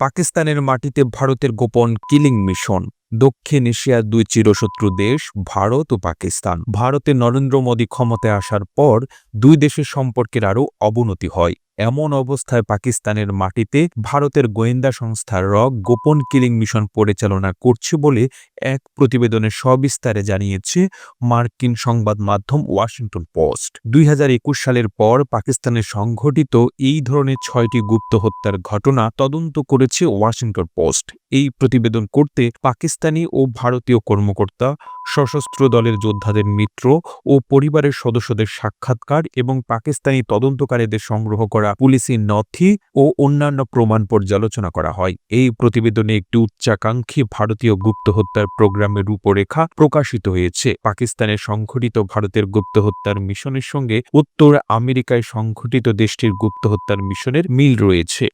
পাকিস্তানের মাটিতে ভারতের গোপন কিলিং মিশন, দক্ষিণ এশিয়ার দুই চিরশত্রু দেশ, ভারত ও পাকিস্তান। ভারতে নরেন্দ্র মোদী ক্ষমতায় আসার পর দুই দেশের সম্পর্কের আরও অবনতি হয়। এমন অবস্থায় পাকিস্তানের মাটিতে ভারতের গোয়েন্দা সংস্থা র গোপন কিলিং মিশন পরিচালনা করছে বলে এক প্রতিবেদনে সবিস্তারে জানিয়েছে মার্কিন সংবাদ মাধ্যম ওয়াশিংটন পোস্ট। দু হাজার একুশ সালের পর পাকিস্তানে সংঘটিত এই ধরনের ছয়টি গুপ্ত হত্যার ঘটনা তদন্ত করেছে ওয়াশিংটন পোস্ট। এই প্রতিবেদন করতে পাকিস্তানি ও ভারতীয় কর্মকর্তা, সশস্ত্র দলের যোদ্ধাদের মিত্র ও পরিবারের সদস্যদের সাক্ষাৎকার এবং পাকিস্তানি তদন্তকারীদের সংগ্রহ করা পুলিশি নথি ও অন্যান্য প্রমাণ পর্যালোচনা করা হয়। এই প্রতিবেদনে একটি উচ্চাকাঙ্ক্ষী ভারতীয় গুপ্ত হত্যার প্রোগ্রামের রূপরেখা প্রকাশিত হয়েছে। পাকিস্তানের সংঘটিত ভারতের গুপ্ত হত্যার মিশনের সঙ্গে উত্তর আমেরিকায় সংঘটিত দেশটির গুপ্ত হত্যার মিশনের মিল রয়েছে।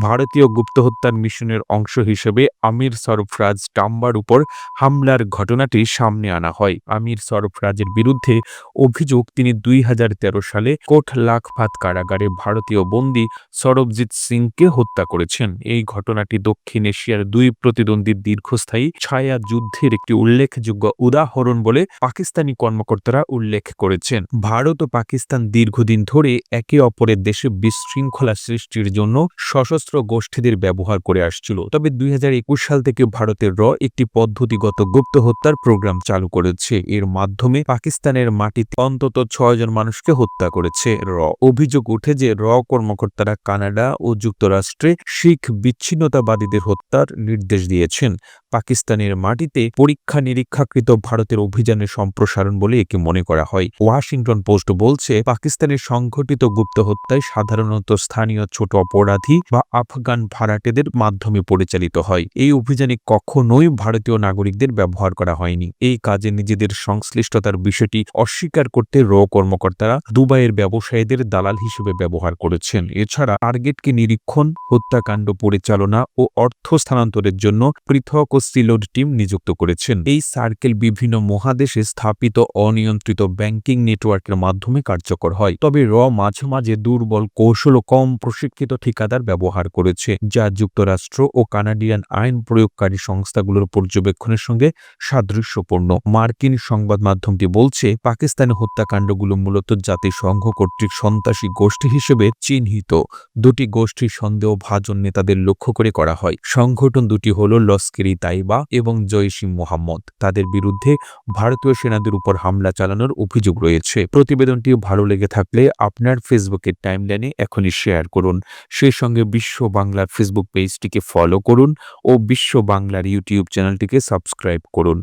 ভারতীয় গুপ্ত হত্যার মিশনের অংশ হিসেবে আমির সরফরাজ টাম্বার উপর হামলার ঘটনাটি সামনে আনা হয়। আমির সরফরাজের বিরুদ্ধে অভিযোগ, তিনি দুই হাজার তেরো সালে কোট লাখপাত কারাগারে ভারতীয় বন্দী সরবজিৎ সিংকে হত্যা করেছেন। এই ঘটনাটি দক্ষিণ এশিয়ার দুই প্রতিদ্বন্দ্বীর দীর্ঘস্থায়ী ছায়া যুদ্ধের একটি উল্লেখযোগ্য উদাহরণ বলে পাকিস্তানি কর্মকর্তারা উল্লেখ করেছেন। ভারত ও পাকিস্তান দীর্ঘদিন ধরে একে অপরের দেশে বিশৃঙ্খলা সৃষ্টির জন্য সশস্ত্র গোষ্ঠীদের ব্যবহার করে আসছিল। তবে দুই হাজার একুশ সাল থেকে ভারতের র একটি পদ্ধতিগত গুপ্ত হত্যার প্রোগ্রাম চালু করেছে। এর মাধ্যমে পাকিস্তানের মাটিতে অন্তত ছয়জন মানুষকে হত্যা করেছে। র অভিযোগ উঠে যে র কর্মকর্তারা কানাডা ও যুক্তরাষ্ট্রে শিখ বিচ্ছিন্নতাবাদীদের হত্যার নির্দেশ দিয়েছেন। পাকিস্তানের মাটিতে পরীক্ষা নিরীক্ষাকৃত ভারতের অভিযানের সম্প্রসারণ বলে একে মনে করা হয়। ওয়াশিংটন পোস্ট বলছে, পাকিস্তানের সংঘটিত গুপ্ত হত্যায় সাধারণত স্থানীয় ছোট অপরাধী বা আফগান ভাড়াটেদের মাধ্যমে পরিচালিত হয়। এই অভিযানে কখনোই ভারতীয় নাগরিকদের ব্যবহার করা হয়নি। এই কাজে নিজেদের সংশ্লিষ্টতার বিষয়টি অস্বীকার করতে র কর্মকর্তারা দুবাইয়ের ব্যবসায়ীদের দালাল হিসেবে ব্যবহার করেছেন। এছাড়া টার্গেটকে নিরীক্ষণ, হত্যাকাণ্ড পরিচালনা ও অর্থ স্থানান্তরের জন্য পৃথক ও সিলোড টিম নিযুক্ত করেছেন। এই সার্কেল বিভিন্ন মহাদেশে স্থাপিত অনিয়ন্ত্রিত ব্যাংকিং নেটওয়ার্কের মাধ্যমে কার্যকর হয়। তবে র মাঝে মাঝে দুর্বল কৌশল ও কম প্রশিক্ষিত ঠিকাদার ব্যবহার করেছে, যা যুক্তরাষ্ট্র ও কানাডিয়ান আইন প্রয়োগকারী সংস্থাগুলোর পর্যবেক্ষণের সঙ্গে সাদৃশ্যপূর্ণ। মার্কিন সংবাদ মাধ্যমটি বলছে পাকিস্তানের হত্যাকাণ্ডগুলো মূলত জাতিসংঘ কর্তৃক সন্ত্রাসী গোষ্ঠী হিসেবে চিহ্নিত। দুটি গোষ্ঠীর সন্দেহভাজন নেতাদের লক্ষ্য করে করা হয়। সংগঠন দুটি হল লস্কেরি তাইবা এবং জয়সী মোহাম্মদ। তাদের বিরুদ্ধে ভারতীয় সেনাদের উপর হামলা চালানোর অভিযোগ রয়েছে। প্রতিবেদনটি ভালো লেগে থাকলে আপনার ফেসবুকের টাইমলাইনে এখনই শেয়ার করুন। সেই সঙ্গে বিশ্ব বাংলার ফেসবুক পেজটিকে ফলো করুন ও বিশ্ব বাংলার ইউটিউব চ্যানেলটিকে সাবস্ক্রাইব করুন।